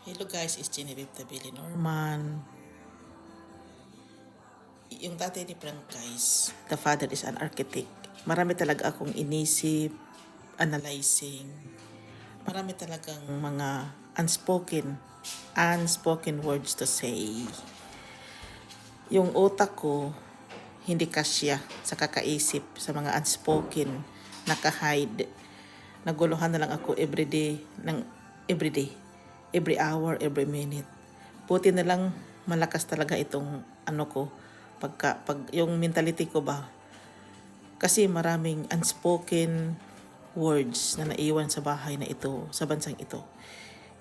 Hello guys, it's Genevieve Tabili Norman. Yung tatay ni Frank guys, the father is an architect. Marami talaga akong inisip, analyzing. Marami talagang mga unspoken, unspoken words to say. Yung utak ko, hindi kasya sa kakaisip sa mga unspoken, nakahide. Naguluhan na lang ako everyday ng everyday, every hour, every minute. Buti na lang malakas talaga itong ano ko, pagka, pag, yung mentality ko ba, kasi maraming unspoken words na naiwan sa bahay na ito, sa bansang ito.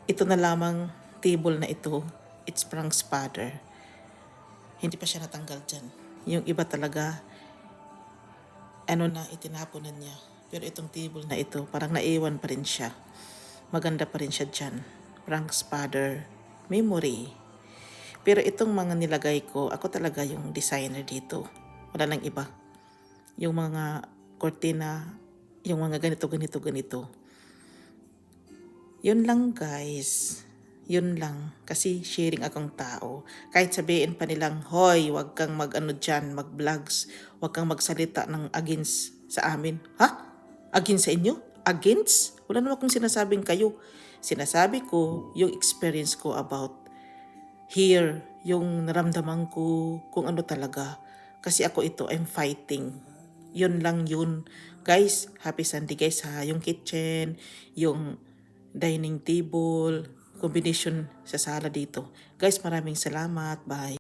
Ito na lamang table na ito, it's Frank's father. Hindi pa siya natanggal dyan. Yung iba talaga, ano na, itinapon na niya. Pero itong table na ito, parang naiwan pa rin siya. Maganda pa rin siya dyan. Frank's father, memory. Pero itong mga nilagay ko, ako talaga yung designer dito. Wala nang iba. Yung mga cortina, yung mga ganito, ganito, ganito. Yun lang guys. Yun lang. Kasi sharing akong tao. Kahit sabihin pa nilang, Hoy, wag kang mag-ano dyan, mag-vlogs. Wag kang magsalita ng against sa amin. Ha? Against sa inyo? Against? Wala naman akong sinasabing kayo. Sinasabi ko yung experience ko about here, yung naramdaman ko, kung ano talaga. Kasi ako ito, I'm fighting. Yun lang yun. Guys, happy Sunday guys ha. Yung kitchen, yung dining table, combination sa sala dito. Guys, maraming salamat. Bye.